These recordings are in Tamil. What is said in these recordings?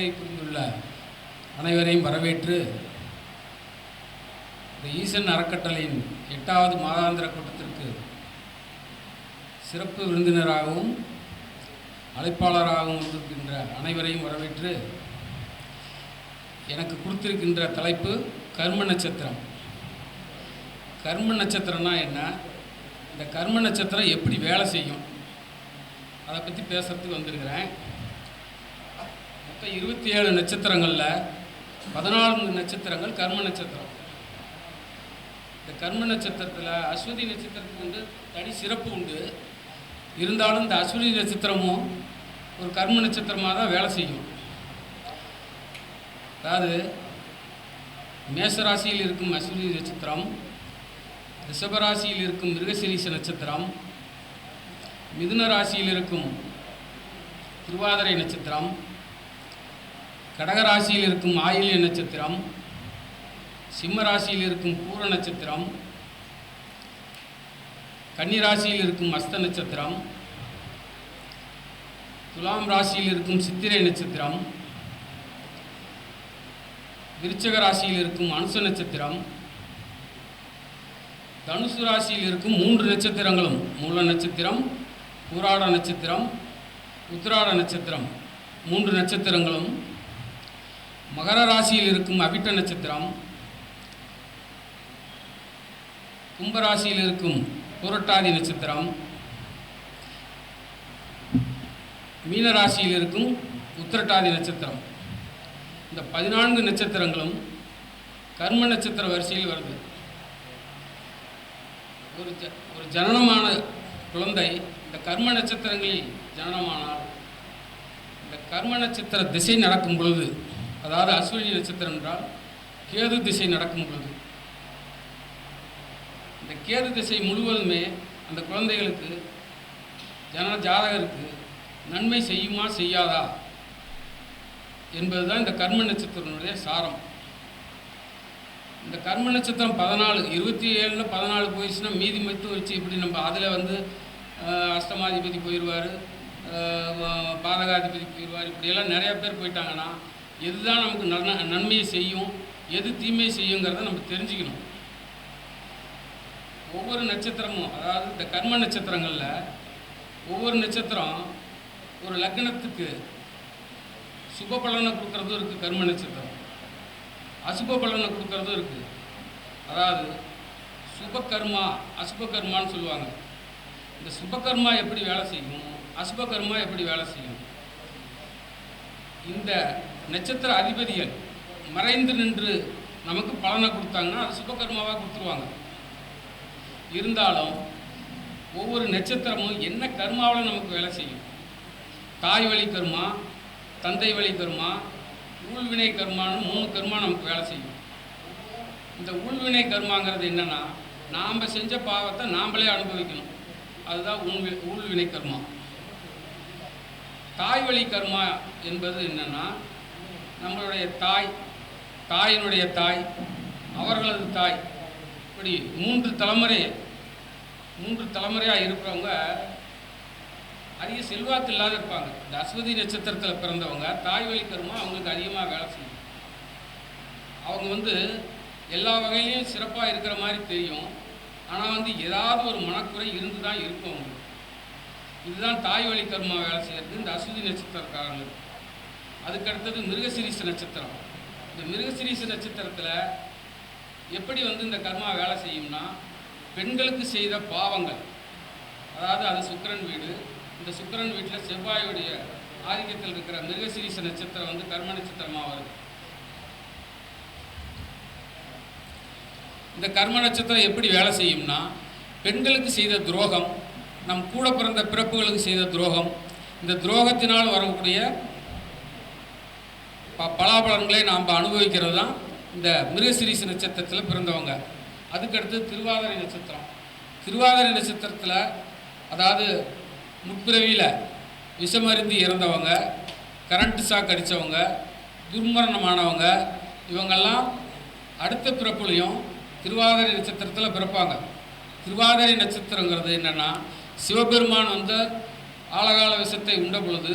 வருகை புரிந்துள்ள அனைவரையும் வரவேற்று இந்த ஈசன் அறக்கட்டளையின் எட்டாவது மாதாந்திர கூட்டத்திற்கு சிறப்பு விருந்தினராகவும் அழைப்பாளராகவும் வந்திருக்கின்ற அனைவரையும் வரவேற்று எனக்கு கொடுத்திருக்கின்ற தலைப்பு கர்ம நட்சத்திரம். கர்ம நட்சத்திரம்னா என்ன? இந்த கர்ம நட்சத்திரம் எப்படி வேலை செய்யும்? அதை பற்றி பேசுறதுக்கு வந்திருக்கிறேன். மொத்தம் இருபத்தி ஏழு நட்சத்திரங்களில் பதினான்கு நட்சத்திரங்கள் கர்ம நட்சத்திரம். இந்த கர்ம நட்சத்திரத்தில் அஸ்வதி நட்சத்திரத்துக்கு வந்து தனி சிறப்பு உண்டு. இருந்தாலும் இந்த அஸ்வதி நட்சத்திரமும் ஒரு கர்ம நட்சத்திரமாக தான் வேலை செய்யும். அதாவது மேசராசியில் இருக்கும் அஸ்வினி நட்சத்திரம் ரிஷபராசியில் இருக்கும் மிருகசிரீச நட்சத்திரம் மிதுன ராசியில் இருக்கும் திருவாதிரை நட்சத்திரம் கடகராசியில் இருக்கும் ஆயில்ய நட்சத்திரம் சிம்ம ராசியில் இருக்கும் பூர நட்சத்திரம் கன்னிராசியில் இருக்கும் அஸ்த நட்சத்திரம் துலாம் ராசியில் இருக்கும் சித்திரை நட்சத்திரம் விருச்சக ராசியில் இருக்கும் அனுச நட்சத்திரம் தனுசு ராசியில் இருக்கும் மூன்று நட்சத்திரங்களும் மூல நட்சத்திரம் பூராட நட்சத்திரம் உத்திராட நட்சத்திரம் மூன்று நட்சத்திரங்களும் மகர ராசியில் இருக்கும் அவிட்ட நட்சத்திரம் கும்பராசியில் இருக்கும் புரட்டாதி நட்சத்திரம் மீன ராசியில் இருக்கும் உத்திரட்டாதி நட்சத்திரம். இந்த பதினான்கு நட்சத்திரங்களும் கர்ம நட்சத்திர வரிசையில் வருது. ஒரு ஜ ஒரு ஜனனமான குழந்தை இந்த கர்ம நட்சத்திரங்களில் ஜனனமானால் இந்த கர்ம நட்சத்திர திசை நடக்கும் பொழுது அதாவது அஸ்வினி நட்சத்திரம் என்றால் கேது திசை நடக்கும் பொழுது. இந்த கேது திசை முழுவதுமே அந்த குழந்தைகளுக்கு ஜன ஜாதகருக்கு நன்மை செய்யுமா செய்யாதா? என்பது தான் இந்த கர்ம நட்சத்திரனுடைய சாரம். இந்த கர்ம நட்சத்திரம் பதினாலு இருபத்தி ஏழில் பதினாலு போயிடுச்சுன்னா மீதி மட்டும் வச்சு இப்படி நம்ம அதில் வந்து அஷ்டமாதிபதி போயிடுவார் பாதகாதிபதி போயிடுவார் இப்படியெல்லாம் நிறையா பேர் போயிட்டாங்கன்னா எதுதான் நமக்கு நன்மை நன்மையை செய்யும் எது தீமையை செய்யுங்கிறத நம்ம தெரிஞ்சுக்கணும். ஒவ்வொரு நட்சத்திரமும் அதாவது இந்த கர்ம நட்சத்திரங்களில் ஒவ்வொரு நட்சத்திரம் ஒரு லக்னத்துக்கு சுப பலனை கொடுக்கறதும் இருக்குது கர்ம நட்சத்திரம். அசுப பலனை கொடுக்கறதும் இருக்குது அதாவது சுபகர்மா அசுபகர்மான்னு சொல்லுவாங்க. இந்த சுபகர்மா எப்படி வேலை செய்யும்? அசுபகர்மா எப்படி வேலை செய்யும்? இந்த நட்சத்திர அதிபதிகள் மறைந்து நின்று நமக்கு பலனை கொடுத்தாங்கன்னா அது சுபகர்மாவாக கொடுத்துருவாங்க. இருந்தாலும் ஒவ்வொரு நட்சத்திரமும் என்ன கர்மாவில் நமக்கு வேலை செய்யும்? தாய் வழி கர்மா தந்தை வழி கர்மா ஊழ்வினை கர்மான்னு மூணு கர்மா நமக்கு வேலை செய்யும். இந்த ஊழ்வினை கர்மாங்கிறது என்னன்னா நாம் செஞ்ச பாவத்தை நாமளே அனுபவிக்கணும். அதுதான் உள்வி ஊழ்வினை கர்மா. தாய் வழி கர்மா என்பது என்னன்னா நம்மளுடைய தாய் தாயினுடைய தாய் அவர்களது தாய் இப்படி மூன்று தலைமுறை மூன்று தலைமுறையாக இருக்கிறவங்க அதிக செல்வாக்கு இல்லாத இருப்பாங்க. இந்த அஸ்வதி நட்சத்திரத்தில் பிறந்தவங்க தாய் வழி அவங்களுக்கு அதிகமாக வேலை செய்யும். அவங்க வந்து எல்லா வகையிலையும் சிறப்பாக இருக்கிற மாதிரி தெரியும். ஆனால் வந்து ஏதாவது ஒரு மனக்குறை இருந்து தான் இருக்கும் அவங்களுக்கு. இதுதான் தாய் வழி வேலை செய்கிறது இந்த அஸ்வதி நட்சத்திரக்காரங்களுக்கு. அதுக்கு அடுத்தது மிருகசிரீச நட்சத்திரம். இந்த மிருகசிரீச நட்சத்திரத்தில் எப்படி வந்து இந்த கர்மா வேலை செய்யும்னா பெண்களுக்கு செய்த பாவங்கள். அதாவது அது சுக்கிரன் வீடு. இந்த சுக்கிரன் வீட்டில் செவ்வாயுடைய ஆதிக்கத்தில் இருக்கிற மிருகசிரீச நட்சத்திரம் வந்து கர்ம நட்சத்திரமாக வருது. இந்த கர்ம நட்சத்திரம் எப்படி வேலை செய்யும்னா பெண்களுக்கு செய்த துரோகம் நம் கூட பிறந்த பிறப்புகளுக்கு செய்த துரோகம் இந்த துரோகத்தினால் வரக்கூடிய பலாபலன்களை நாம் அனுபவிக்கிறது தான் இந்த மிருகசிரீச நட்சத்திரத்தில் பிறந்தவங்க. அதுக்கடுத்து திருவாதிரை நட்சத்திரம். திருவாதிரை நட்சத்திரத்தில் அதாவது முற்பிறவியில் விஷமருந்து இறந்தவங்க கரண்ட் ஷாக் அடித்தவங்க துர்மரணமானவங்க இவங்கெல்லாம் அடுத்த பிறப்புலையும் திருவாதிரை நட்சத்திரத்தில் பிறப்பாங்க. திருவாதிரை நட்சத்திரங்கிறது என்னென்னா சிவபெருமான் வந்து ஆழகால விஷத்தை உண்ட பொழுது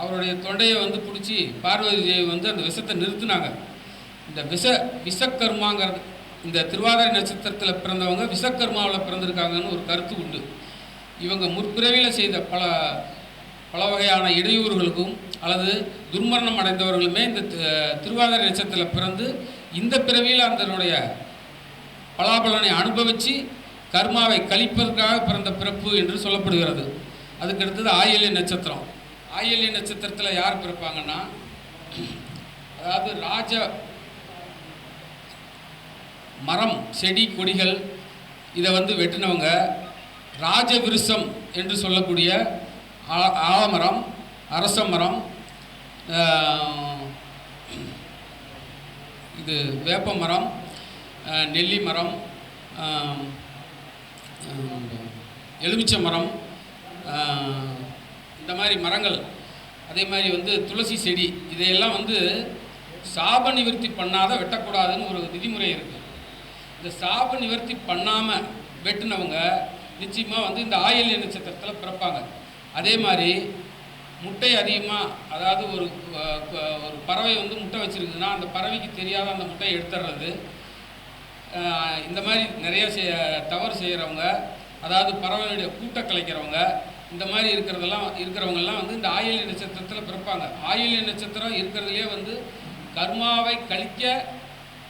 அவருடைய தொண்டையை வந்து பிடிச்சி பார்வதி தேவி வந்து அந்த விஷத்தை நிறுத்தினாங்க. இந்த விஷ விஷக்கர்மாங்கிறது இந்த திருவாதிரை நட்சத்திரத்தில் பிறந்தவங்க விஷக்கர்மாவில் பிறந்திருக்காங்கன்னு ஒரு கருத்து உண்டு. இவங்க முற்பிறவியில் செய்த பல பல வகையான இடையூறுகளுக்கும் அல்லது துர்மரணம் அடைந்தவர்களுமே இந்த திருவாதிரை நட்சத்திரத்தில் பிறந்து இந்த பிறவியில் அதனுடைய பலாபலனை அனுபவித்து கர்மாவை கழிப்பதற்காக பிறந்த பிறப்பு என்று சொல்லப்படுகிறது. அதுக்கடுத்தது ஆயிலை நட்சத்திரம். ஆயில்ய நட்சத்திரத்தில் யார் பிறப்பாங்கன்னா? அதாவது ராஜ மரம் செடி கொடிகள் இதை வந்து வெட்டினவங்க ராஜவிருஷம் என்று சொல்லக்கூடிய ஆ- ஆலமரம் அரச மரம் இது வேப்ப மரம் நெல்லி மரம் எலுமிச்சை மரம் இந்த மாதிரி மரங்கள் அதே மாதிரி வந்து துளசி செடி இதையெல்லாம் வந்து சாப நிவர்த்தி பண்ணாத வெட்டக்கூடாதுன்னு ஒரு விதிமுறை இருக்குது இந்த சாப நிவர்த்தி பண்ணாமல் வெட்டினவங்க நிச்சயமாக வந்து இந்த ஆயில்ய நட்சத்திரத்தில் பிறப்பாங்க. அதே மாதிரி முட்டை அதிகமாக அதாவது ஒரு ஒரு பறவை வந்து முட்டை வச்சுருக்குதுன்னா அந்த பறவைக்கு தெரியாத அந்த முட்டையை எடுத்துடுறது இந்த மாதிரி நிறைய செய் தவறு செய்கிறவங்க அதாவது பறவையுடைய கூட்ட கலைக்கிறவங்க இந்த மாதிரி இருக்கிறதெல்லாம் இருக்கிறவங்கெல்லாம் வந்து இந்த ஆயில்ய நட்சத்திரத்தில் பிறப்பாங்க. ஆயில்ய நட்சத்திரம் இருக்கிறதுலே வந்து கர்மாவை கழிக்க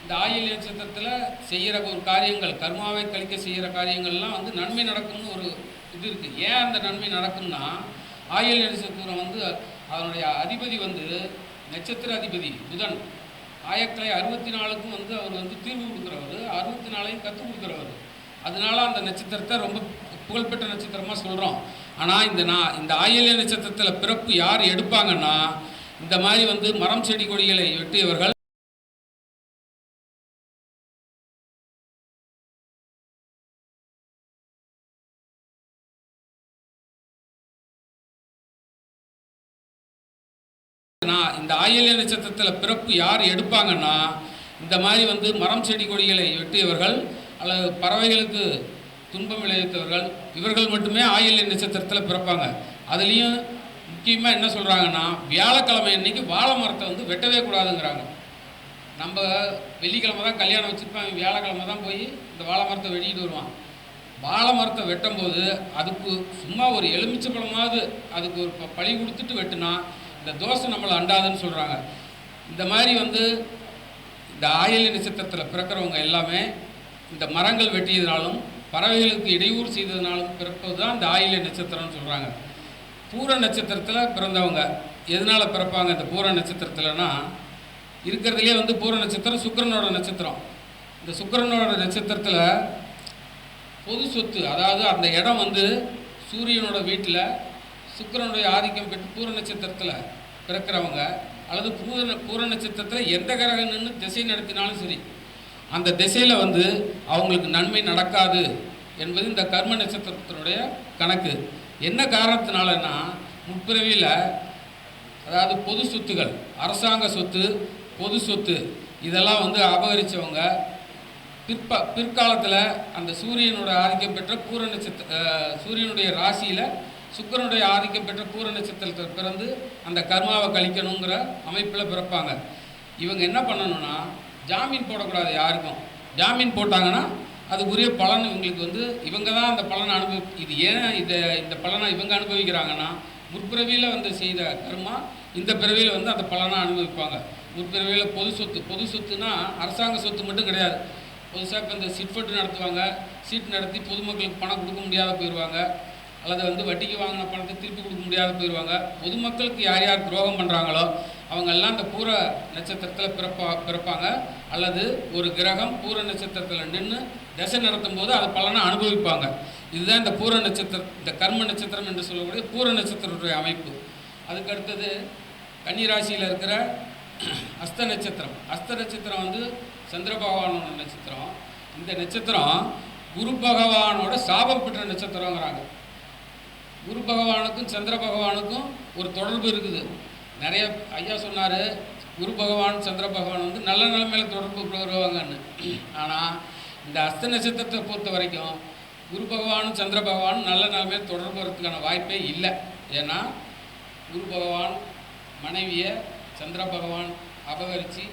இந்த ஆயில்ய நட்சத்திரத்தில் செய்கிற ஒரு காரியங்கள் கர்மாவை கழிக்க செய்கிற காரியங்கள்லாம் வந்து நன்மை நடக்கும்னு ஒரு இது இருக்குது ஏன் அந்த நன்மை நடக்கும்னா ஆயில்ய நட்சத்திரம் வந்து அதனுடைய அதிபதி வந்து நட்சத்திர அதிபதி புதன். ஆயிரத்தி தொள்ளாயிரத்தி அறுபத்தி நாலுக்கும் வந்து அவர் வந்து தீர்வு கொடுக்குறவர் அறுபத்தி நாலையும் கற்றுக் கொடுக்குறவர். அதனால அந்த நட்சத்திரத்தை ரொம்ப புகழ்பெற்ற நட்சத்திரமாக சொல்கிறோம் ஆனால் இந்த நான் இந்த ஆயில்ய நட்சத்திரத்தில் பிறப்பு யார் எடுப்பாங்கன்னா இந்த மாதிரி வந்து மரம் செடி கொடிகளை வெட்டியவர்கள் நான் இந்த ஆயில்ய நட்சத்திரத்தில் பிறப்பு யார் எடுப்பாங்கன்னா இந்த மாதிரி வந்து மரம் செடி கொடிகளை வெட்டியவர்கள் அல்லது பறவைகளுக்கு துன்பம் விளைவித்தவர்கள் இவர்கள் மட்டுமே ஆயில்ய நட்சத்திரத்தில் பிறப்பாங்க. அதுலேயும் முக்கியமாக என்ன சொல்கிறாங்கன்னா வியாழக்கிழமை அன்னைக்கு வாழை மரத்தை வந்து வெட்டவே கூடாதுங்கிறாங்க. நம்ம வெள்ளிக்கிழமை தான் கல்யாணம் வச்சுருப்பேன் வியாழக்கிழமை தான் போய் இந்த வாழை மரத்தை வெட்டிட்டு வருவான். வாழை மரத்தை வெட்டும்போது அதுக்கு சும்மா ஒரு எலுமிச்சை பழமாவது அதுக்கு ஒரு ப- பழி கொடுத்துட்டு வெட்டினா இந்த தோசை நம்மளை அண்டாதுன்னு சொல்கிறாங்க இந்த மாதிரி வந்து இந்த ஆயில்ய நட்சத்திரத்தில் பிறக்கிறவங்க எல்லாமே இந்த மரங்கள் வெட்டியதுனாலும் பறவைகளுக்கு இடையூறு செய்ததுனால பிறப்பது தான் இந்த ஆயில நட்சத்திரம்னு சொல்கிறாங்க பூர நட்சத்திரத்தில் பிறந்தவங்க. எதனால் பிறப்பாங்க இந்த பூர நட்சத்திரத்தில்னா இருக்கிறதுலே வந்து பூர நட்சத்திரம் சுக்கரனோட நட்சத்திரம். இந்த சுக்கரனோட நட்சத்திரத்தில் பொது சொத்து அதாவது அந்த இடம் வந்து சூரியனோட வீட்டில் சுக்கிரனுடைய ஆதிக்கம் பெற்று பூர நட்சத்திரத்தில் பிறக்கிறவங்க அல்லது பூர பூர நட்சத்திரத்தில் எந்த கிரகம் நின்று திசை நடத்தினாலும் சரி அந்த திசையில் வந்து அவங்களுக்கு நன்மை நடக்காது என்பது இந்த கர்ம நட்சத்திரத்தினுடைய கணக்கு. என்ன காரணத்தினாலன்னா முற்பிறவியில் அதாவது பொது சொத்துகள் அரசாங்க சொத்து பொது சொத்து இதெல்லாம் வந்து அபகரித்தவங்க பிற்ப பிற்காலத்தில் அந்த சூரியனோட ஆதிக்கம் பெற்ற பூர நட்சத்திர சூரியனுடைய ராசியில் சுக்கிரனுடைய ஆதிக்கம் பெற்ற பூர நட்சத்திரத்தில் பிறந்து அந்த கர்மாவை கழிக்கணுங்கிற அமைப்பில் பிறப்பாங்க. இவங்க என்ன பண்ணணும்னா ஜாமீன் போடக்கூடாது யாருக்கும். ஜாமீன் போட்டாங்கன்னா அது உரிய பலன் இவங்களுக்கு வந்து இவங்க தான் அந்த பலனை அனுபவி இது ஏன் இதை இந்த பலனை இவங்க அனுபவிக்கிறாங்கன்னா முற்பிறவியில் வந்து செய்த கர்மா இந்த பிறவியில் வந்து அந்த பலனை அனுபவிப்பாங்க. முற்பிறவியில் பொது சொத்து பொது சொத்துனா அரசாங்க சொத்து மட்டும் கிடையாது. புதுசாக இப்போ இந்த சிட்ஃபட்டு நடத்துவாங்க. சீட் நடத்தி பொதுமக்களுக்கு பணம் கொடுக்க முடியாத போயிடுவாங்க அல்லது வந்து வட்டிக்கு வாங்கின பணத்தை திருப்பி கொடுக்க முடியாத போயிடுவாங்க பொதுமக்களுக்கு யார் யார் துரோகம் பண்ணுறாங்களோ அவங்கெல்லாம் அந்த பூர நட்சத்திரத்தில் பிறப்பா பிறப்பாங்க. அல்லது ஒரு கிரகம் பூர நட்சத்திரத்தில் நின்று தசை நடத்தும் போது அது பலனை அனுபவிப்பாங்க. இதுதான் இந்த பூர நட்சத்திர இந்த கர்ம நட்சத்திரம் என்று சொல்லக்கூடிய பூர நட்சத்திரத்துடைய அமைப்பு. அதுக்கு அடுத்தது கன்னிராசியில் இருக்கிற அஸ்த நட்சத்திரம். அஸ்த நட்சத்திரம் வந்து சந்திர பகவானோட நட்சத்திரம். இந்த நட்சத்திரம் குரு பகவானோட சாபம் பெற்ற நட்சத்திரங்கிறாங்க. குரு பகவானுக்கும் சந்திர பகவானுக்கும் ஒரு தொடர்பு இருக்குது. நிறைய ஐயா சொன்னார் குரு பகவான் சந்திர பகவான் வந்து நல்ல நிலைமையில தொடர்பு வருவாங்கன்னு ஆனால் இந்த அஸ்த நட்சத்திரத்தை பொறுத்த வரைக்கும் குரு பகவானும் சந்திர பகவானும் நல்ல நிலைமையில் தொடர்பு வரதுக்கான வாய்ப்பே இல்லை. ஏன்னா குரு பகவான் மனைவியை சந்திர பகவான் அபகரித்து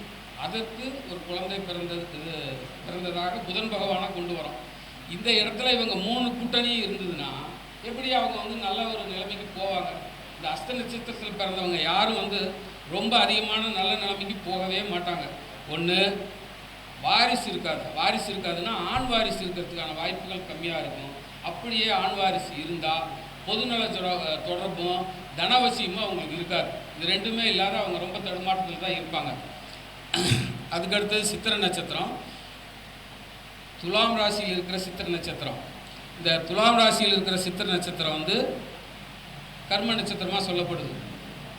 அதற்கு ஒரு குழந்தை பிறந்தது இது பிறந்ததாக புதன் பகவானை கொண்டு வரோம் இந்த இடத்துல இவங்க மூணு கூட்டணியும் இருந்ததுன்னா எப்படி அவங்க வந்து நல்ல ஒரு நிலைமைக்கு போவாங்க. இந்த அஸ்த நட்சத்திரத்தில் பிறந்தவங்க யாரும் வந்து ரொம்ப அதிகமான நல்ல நிலைமைக்கு போகவே மாட்டாங்க. ஒன்று வாரிசு இருக்காது. வாரிசு இருக்காதுன்னா ஆண் வாரிசு இருக்கிறதுக்கான வாய்ப்புகள் கம்மியாக இருக்கும். அப்படியே ஆண் வாரிசு இருந்தால் பொதுநல தொடர்பும் தனவசியமும் அவங்களுக்கு இருக்காது. இது ரெண்டுமே இல்லாத அவங்க ரொம்ப தடுமாற்றத்தில் தான் இருப்பாங்க. அதுக்கடுத்தது சித்திர நட்சத்திரம். துலாம் ராசியில் இருக்கிற சித்திர நட்சத்திரம். இந்த துலாம் ராசியில் இருக்கிற சித்திர நட்சத்திரம் வந்து கர்ம நட்சத்திரமாக சொல்லப்படுது.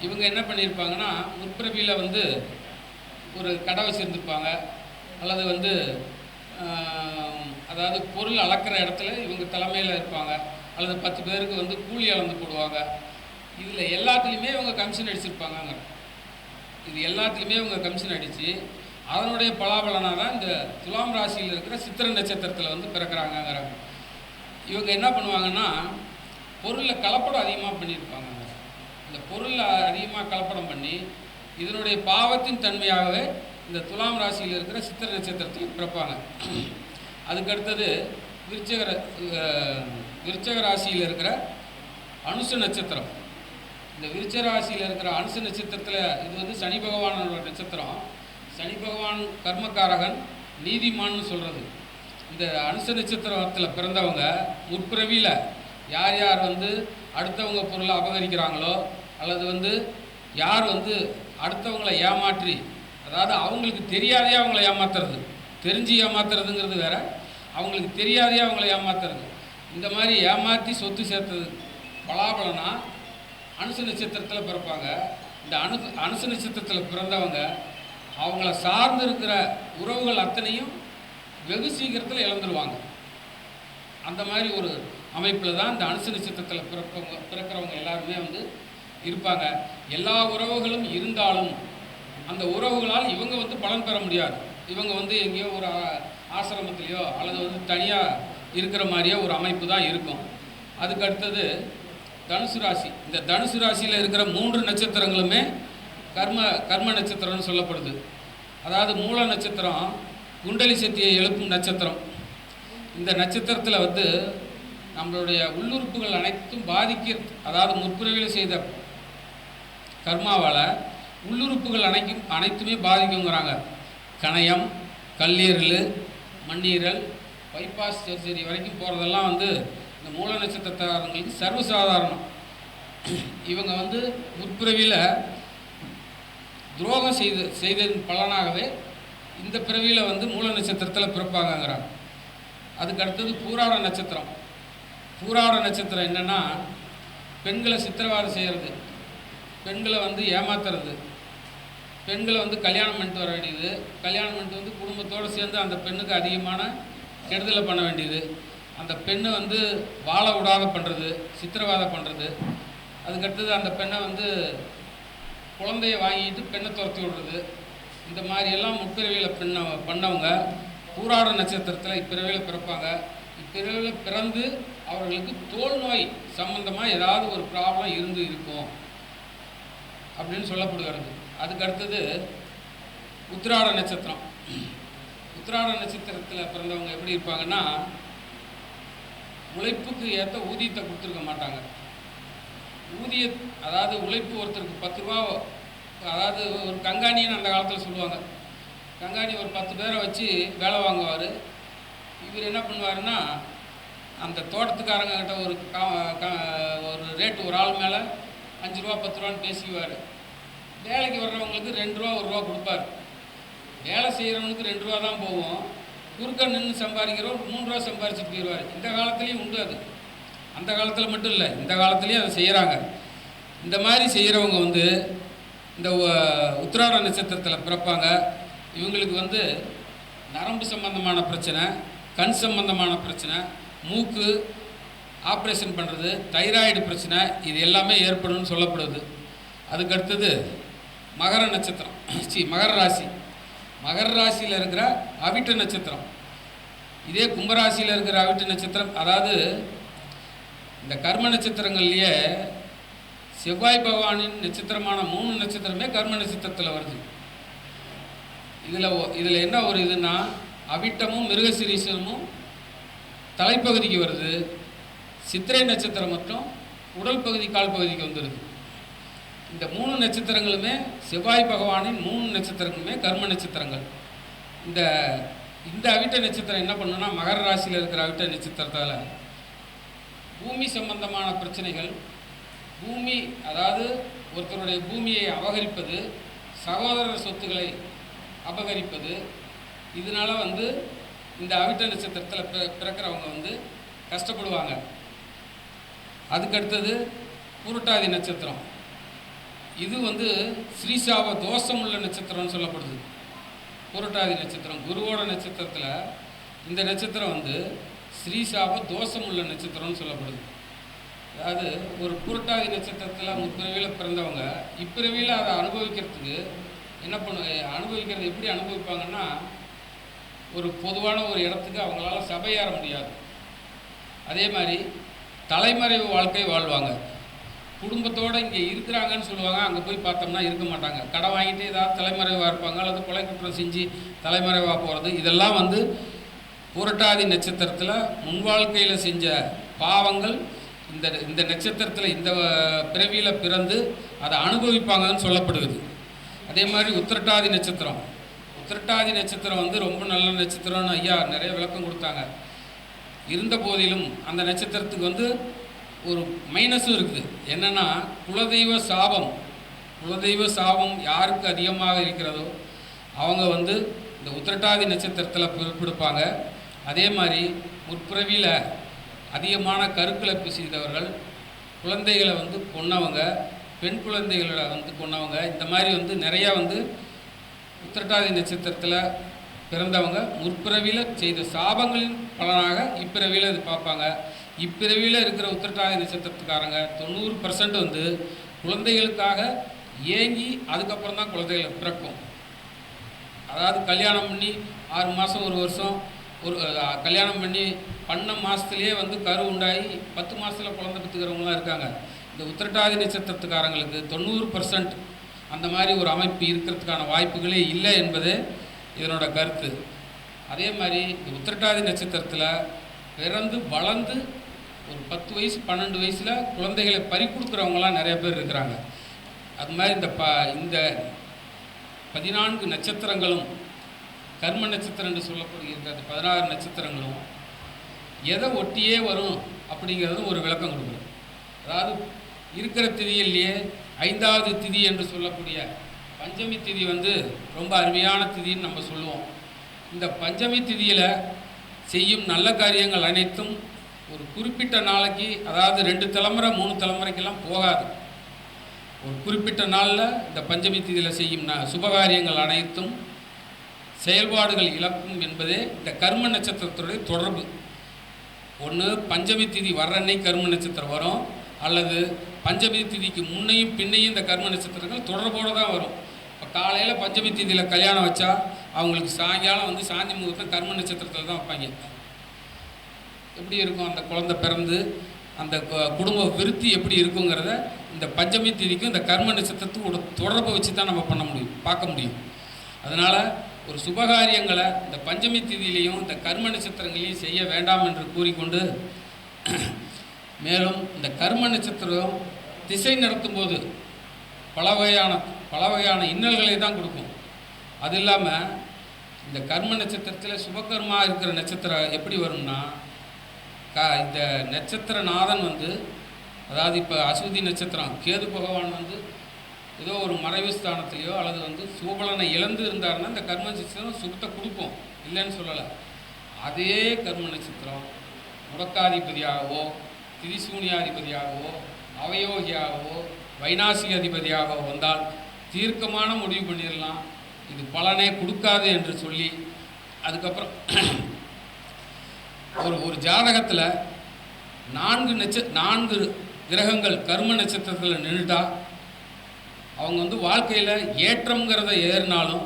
இவங்க என்ன பண்ணியிருப்பாங்கன்னா முற்பிறவியில் வந்து ஒரு கடை வச்சுருந்துருப்பாங்க. அல்லது வந்து அதாவது பொருள் அளக்கிற இடத்துல இவங்க தலைமையில் இருப்பாங்க. அல்லது பத்து பேருக்கு வந்து கூலி அளந்து போடுவாங்க. இதில் எல்லாத்துலேயுமே இவங்க கமிஷன் அடிச்சிருப்பாங்க இது எல்லாத்துலேயுமே இவங்க கமிஷன் அடித்து அதனுடைய பலாபலனாக தான் இந்த துலாம் ராசியில் இருக்கிற சித்திர நட்சத்திரத்தில் வந்து பிறக்கிறாங்கங்கிறாங்க. இவங்க என்ன பண்ணுவாங்கன்னா பொருளில் கலப்படம் அதிகமாக பண்ணியிருப்பாங்க. இந்த பொருளில் அதிகமாக கலப்படம் பண்ணி இதனுடைய பாவத்தின் தன்மையாகவே இந்த துலாம் ராசியில் இருக்கிற சித்திர நட்சத்திரத்தில் பிறப்பாங்க. அதுக்கடுத்தது விருச்சக விருச்சக ராசியில் இருக்கிற அனுச நட்சத்திரம். இந்த விருச்ச ராசியில் இருக்கிற அனுச நட்சத்திரத்தில் இது வந்து சனி பகவானோட நட்சத்திரம். சனி பகவான் கர்மக்காரகன் நீதிமான்னு சொல்கிறது இந்த அனுச நட்சத்திரத்தில் பிறந்தவங்க முற்பிறவியில் யார் யார் வந்து அடுத்தவங்க பொருளை அபகரிக்கிறாங்களோ அல்லது வந்து யார் வந்து அடுத்தவங்களை ஏமாற்றி அதாவது அவங்களுக்கு தெரியாதே அவங்கள ஏமாத்துறது தெரிஞ்சு ஏமாத்துறதுங்கிறது வேற அவங்களுக்கு தெரியாதே அவங்கள ஏமாத்துறது. இந்த மாதிரி ஏமாற்றி சொத்து சேர்த்தது பலாபலனா அனுசு நட்சத்திரத்தில் பிறப்பாங்க. இந்த அணு அனுசு நட்சத்திரத்தில் பிறந்தவங்க அவங்கள சார்ந்து இருக்கிற உறவுகள் அத்தனையும் வெகு சீக்கிரத்தில் இழந்துருவாங்க. அந்த மாதிரி ஒரு அமைப்பில் தான் இந்த அனுசு நட்சத்திரத்தில் பிறப்பவங்க பிறக்கிறவங்க எல்லாருமே வந்து இருப்பாங்க. எல்லா உறவுகளும் இருந்தாலும் அந்த உறவுகளால் இவங்க வந்து பலன் பெற முடியாது. இவங்க வந்து எங்கேயோ ஒரு ஆசிரமத்திலேயோ அல்லது வந்து தனியாக இருக்கிற மாதிரியே ஒரு அமைப்பு தான் இருக்கும். அதுக்கு அடுத்தது தனுசு ராசி. இந்த தனுசு ராசியில் இருக்கிற மூன்று நட்சத்திரங்களுமே கர்ம கர்ம நட்சத்திரம்னு சொல்லப்படுது. அதாவது மூல நட்சத்திரம் குண்டலி சக்தியை எழுப்பும் நட்சத்திரம். இந்த நட்சத்திரத்தில் வந்து நம்மளுடைய உள்ளுறுப்புகள் அனைத்தும் பாதிக்க அதாவது முற்பிறவியில் செய்த கர்மாவால் உள்ளுறுப்புகள் அனைக்கும் அனைத்துமே பாதிக்குங்கிறாங்க. கணையம் கல்லீரல் மண்ணீரல் பைபாஸ் சர்ஜரி வரைக்கும் போகிறதெல்லாம் வந்து இந்த மூல நட்சத்திரத்தாரங்களுக்கு சர்வசாதாரணம். இவங்க வந்து முற்பிறவியில் துரோகம் செய்து செய்ததன் பலனாகவே இந்த பிறவியில் வந்து மூல நட்சத்திரத்தில் பிறப்பாங்கங்கிறாங்க. அதுக்கு அடுத்தது பூராட நட்சத்திரம். பூராட நட்சத்திரம் என்னன்னா பெண்களை சித்திரவாதம் செய்கிறது பெண்களை வந்து ஏமாத்துறது. பெண்களை வந்து கல்யாணம் பண்ணிட்டு வர வேண்டியது. கல்யாணம் பண்ணிட்டு வந்து குடும்பத்தோடு சேர்ந்து அந்த பெண்ணுக்கு அதிகமான கெடுதலை பண்ண வேண்டியது. அந்த பெண்ணை வந்து வாழ விடாத பண்ணுறது சித்திரவாதை பண்ணுறது அதுக்கடுத்தது அந்த பெண்ணை வந்து குழந்தைய வாங்கிட்டு பெண்ணை துரத்தி விடுறது. இந்த மாதிரி எல்லாம் முற்பிறவியில் பெண்ண பண்ணவங்க பூராட நட்சத்திரத்தில் இப்பிறவியில் பிறப்பாங்க. இப்பிறவியில் பிறந்து அவர்களுக்கு தோல் நோய் சம்பந்தமாக ஏதாவது ஒரு ப்ராப்ளம் இருந்து இருக்கும் அப்படின்னு சொல்லப்படுகிறது. அதுக்கு அடுத்தது உத்திராட நட்சத்திரம். உத்திராட நட்சத்திரத்தில் பிறந்தவங்க எப்படி இருப்பாங்கன்னா உழைப்புக்கு ஏற்ற ஊதியத்தை கொடுத்துருக்க மாட்டாங்க. ஊதிய அதாவது உழைப்பு ஒருத்தருக்கு பத்து ரூபா அதாவது ஒரு கங்காணின்னு அந்த காலத்தில் சொல்லுவாங்க. கங்காணி ஒரு பத்து பேரை வச்சு வேலை வாங்குவார். இவர் என்ன பண்ணுவாருன்னா அந்த தோட்டத்துக்காரங்கக்கிட்ட ஒரு கா கா- ஒரு ரேட்டு ஒரு ஆள் மேலே அஞ்சு ரூபா பத்து ரூபான்னு பேசிக்குவார். வேலைக்கு வர்றவங்களுக்கு ரெண்டு ரூபா ஒரு ரூபா கொடுப்பாரு. வேலை செய்கிறவனுக்கு ரெண்டு ரூபா தான் போகும். குறுக்க நின்று சம்பாதிக்கிறவர் மூணு ரூபா சம்பாரிச்சுட்டு போயிடுவார் இந்த காலத்துலேயும் உண்டு அது. அந்த காலத்தில் மட்டும் இல்லை இந்த காலத்துலேயும் அதை செய்கிறாங்க இந்த மாதிரி செய்கிறவங்க வந்து இந்த உத்திராட நட்சத்திரத்தில் பிறப்பாங்க. இவங்களுக்கு வந்து நரம்பு சம்பந்தமான பிரச்சனை கண் சம்பந்தமான பிரச்சனை மூக்கு ஆப்ரேஷன் பண்ணுறது தைராய்டு பிரச்சனை இது எல்லாமே ஏற்படும்னு சொல்லப்படுது. அதுக்கு அடுத்தது மகர நட்சத்திரம். சி மகர ராசி. மகர ராசியில் இருக்கிற அவிட்ட நட்சத்திரம். இதே கும்பராசியில் இருக்கிற அவிட்ட நட்சத்திரம் அதாவது இந்த கர்ம நட்சத்திரங்கள்லேயே செவ்வாய் பகவானின் நட்சத்திரமான மூணு நட்சத்திரமே கர்ம நட்சத்திரத்தில் வருது. இதில் இதில் என்ன ஒரு இதுன்னா அவிட்டமும் மிருகசிரீசனமும் தலைப்பகுதிக்கு வருது. சித்திரை நட்சத்திரம் மட்டும் உடல் பகுதி கால் பகுதிக்கு வந்துடுது இந்த மூணு நட்சத்திரங்களுமே செவ்வாய் பகவானின் மூணு நட்சத்திரங்களுமே கர்ம நட்சத்திரங்கள். இந்த இந்த அவிட்ட நட்சத்திரம் என்ன பண்ணுன்னா மகர ராசியில் இருக்கிற அவிட்ட நட்சத்திரத்தால் பூமி சம்பந்தமான பிரச்சனைகள் பூமி அதாவது ஒருத்தருடைய பூமியை அபகரிப்பது சகோதரர் சொத்துக்களை அபகரிப்பது இதனால வந்து இந்த அவிட்ட நட்சத்திரத்தில் பிற பிறக்கிறவங்க வந்து கஷ்டப்படுவாங்க. அதுக்கடுத்தது புரட்டாதி நட்சத்திரம். இது வந்து ஸ்ரீசாப தோஷம் உள்ள நட்சத்திரம்னு சொல்லப்படுது. புரட்டாதி நட்சத்திரம் குருவோட நட்சத்திரத்தில் இந்த நட்சத்திரம் வந்து ஸ்ரீசாப தோஷம் உள்ள நட்சத்திரம்னு சொல்லப்படுது. அதாவது ஒரு புரட்டாதி நட்சத்திரத்தில் முற்பிறவியில் பிறந்தவங்க இப்பிறவியில் அதை அனுபவிக்கிறதுக்கு என்ன பண்ணு அனுபவிக்கிறது எப்படி அனுபவிப்பாங்கன்னா ஒரு பொதுவான ஒரு இடத்துக்கு அவங்களால ஏற முடியாது. அதே மாதிரி தலைமறைவு வாழ்க்கை வாழ்வாங்க. குடும்பத்தோடு இங்கே இருக்கிறாங்கன்னு சொல்லுவாங்க அங்கே போய் பார்த்தோம்னா இருக்க மாட்டாங்க. கடை வாங்கிட்டு ஏதாவது தலைமறைவாக இருப்பாங்க அல்லது கொலை குற்றம் செஞ்சு தலைமறைவாக போகிறது இதெல்லாம் வந்து புரட்டாதி நட்சத்திரத்தில் முன் வாழ்க்கையில் செஞ்ச பாவங்கள் இந்த இந்த நட்சத்திரத்தில் இந்த பிறவியில் பிறந்து அதை அனுபவிப்பாங்கன்னு சொல்லப்படுகிறது. அதே மாதிரி உத்திரட்டாதி நட்சத்திரம். உத்திரட்டாதி நட்சத்திரம் வந்து ரொம்ப நல்ல நட்சத்திரம்னு ஐயா நிறைய விளக்கம் கொடுத்தாங்க. இருந்த போதிலும் அந்த நட்சத்திரத்துக்கு வந்து ஒரு மைனஸும் இருக்குது. என்னென்னா குலதெய்வ சாபம். குலதெய்வ சாபம் யாருக்கு அதிகமாக இருக்கிறதோ அவங்க வந்து இந்த உத்திரட்டாதி நட்சத்திரத்தில் பிறப்பிடுப்பாங்க. அதே மாதிரி முற்பிறவியில் அதிகமான கருக்கலைப்பு செய்தவர்கள் குழந்தைகளை வந்து கொன்னவங்க பெண் குழந்தைகளை வந்து கொன்னவங்க இந்த மாதிரி வந்து நிறையா வந்து உத்திரட்டாதி நட்சத்திரத்தில் பிறந்தவங்க முற்பிறவியில் செய்த சாபங்களின் பலனாக இப்பிறவியில் இது பார்ப்பாங்க. இப்பிறவியில் இருக்கிற உத்திரட்டாதி நட்சத்திரத்துக்காரங்க தொண்ணூறு பர்சன்ட் வந்து குழந்தைகளுக்காக ஏங்கி அதுக்கப்புறம் தான் குழந்தைகளை பிறக்கும். அதாவது கல்யாணம் பண்ணி ஆறு மாதம் ஒரு வருஷம் ஒரு கல்யாணம் பண்ணி பண்ண மாதத்துலேயே வந்து கரு உண்டாகி பத்து மாதத்தில் குழந்தை பெற்றுக்கிறவங்களாம் இருக்காங்க. இந்த உத்திரட்டாதி நட்சத்திரத்துக்காரங்களுக்கு தொண்ணூறு பர்சன்ட் அந்த மாதிரி ஒரு அமைப்பு இருக்கிறதுக்கான வாய்ப்புகளே இல்லை என்பது இதனோட கருத்து. அதே மாதிரி இந்த உத்திரட்டாதி நட்சத்திரத்தில் பிறந்து வளர்ந்து ஒரு பத்து வயசு பன்னெண்டு வயசில் குழந்தைகளை பறி கொடுக்குறவங்களாம் நிறைய பேர் இருக்கிறாங்க. அது மாதிரி இந்த ப இந்த பதினான்கு நட்சத்திரங்களும் கர்ம நட்சத்திரம் என்று சொல்லப்படுகின்ற அந்த பதினாறு நட்சத்திரங்களும் எதை ஒட்டியே வரும் அப்படிங்கிறது ஒரு விளக்கம் கொடுக்குறோம் அதாவது இருக்கிற திதியிலேயே ஐந்தாவது திதி என்று சொல்லக்கூடிய பஞ்சமி திதி வந்து ரொம்ப அருமையான திதின்னு நம்ம சொல்லுவோம். இந்த பஞ்சமி திதியில் செய்யும் நல்ல காரியங்கள் அனைத்தும் ஒரு குறிப்பிட்ட நாளைக்கு அதாவது ரெண்டு தலைமுறை மூணு தலைமுறைக்கெல்லாம் போகாது. ஒரு குறிப்பிட்ட நாளில் இந்த பஞ்சமி திதியில் செய்யும் ந சுபகாரியங்கள் அனைத்தும் செயல்பாடுகள் இழக்கும் என்பதே இந்த கர்ம நட்சத்திரத்துடைய தொடர்பு. ஒன்று பஞ்சமி திதி வர்ற அன்னைக்கு கர்ம நட்சத்திரம் வரும். அல்லது பஞ்சமி திதிக்கு முன்னையும் பின்னையும் இந்த கர்ம நட்சத்திரங்கள் தொடர்போடு தான் வரும். இப்போ காலையில் பஞ்சமி திதியில் கல்யாணம் வச்சா அவங்களுக்கு சாயங்காலம் வந்து சாந்தி முகூர்த்தம் கர்ம நட்சத்திரத்தில் தான் வைப்பாங்க. எப்படி இருக்கும் அந்த குழந்தை பிறந்து அந்த கு- குடும்ப விருத்தி எப்படி இருக்குங்கிறத இந்த பஞ்சமி திதிக்கும் இந்த கர்ம நட்சத்திரத்துக்கும் தொடர்பை வச்சு தான் நம்ம பண்ண முடியும் பார்க்க முடியும். அதனால் ஒரு சுபகாரியங்களை இந்த பஞ்சமி திதியிலையும் இந்த கர்ம நட்சத்திரங்களையும் செய்ய வேண்டாம் என்று கூறிக்கொண்டு மேலும் இந்த கர்ம நட்சத்திரம் திசை நடத்தும் போது பல வகையான பல வகையான இன்னல்களை தான் கொடுக்கும். அது இல்லாமல் இந்த கர்ம நட்சத்திரத்தில் சுபகர்மா இருக்கிற நட்சத்திரம் எப்படி வரும்னா க இந்த நட்சத்திர நாதன் வந்து அதாவது இப்போ அசுதி நட்சத்திரம் கேது பகவான் வந்து ஏதோ ஒரு மறைவு ஸ்தானத்திலேயோ அல்லது வந்து சுபலனை இழந்து இருந்தாருன்னா இந்த கர்ம நட்சத்திரம் சுகத்தை கொடுக்கும். இல்லைன்னு சொல்லலை. அதே கர்ம நட்சத்திரம் முடக்காதிபதியாகவோ திரிசூனியாதிபதியாகவோ அவயோகியாகவோ வைனாசி அதிபதியாகவோ வந்தால் தீர்க்கமான முடிவு பண்ணிடலாம் இது பலனே கொடுக்காது என்று சொல்லி அதுக்கப்புறம் ஒரு ஒரு ஜாதகத்தில் நான்கு நட்ச நான்கு கிரகங்கள் கர்ம நட்சத்திரத்தில் நின்றுட்டா அவங்க வந்து வாழ்க்கையில் ஏற்றம்ங்கிறத ஏறினாலும்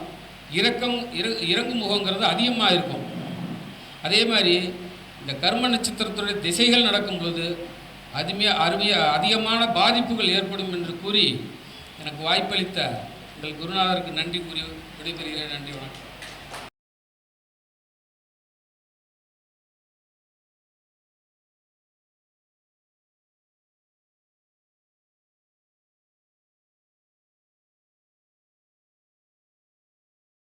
இறக்கம் இற இறங்கு முகங்கிறது அதிகமாக இருக்கும் அதே மாதிரி இந்த கர்ம நட்சத்திரத்துடைய திசைகள் நடக்கும்போது அதுமே அருமைய அதிகமான பாதிப்புகள் ஏற்படும் என்று கூறி எனக்கு வாய்ப்பளித்த எங்கள் குருநாதருக்கு நன்றி கூறி விடைபெறுகிறேன். நன்றி வணக்கம்.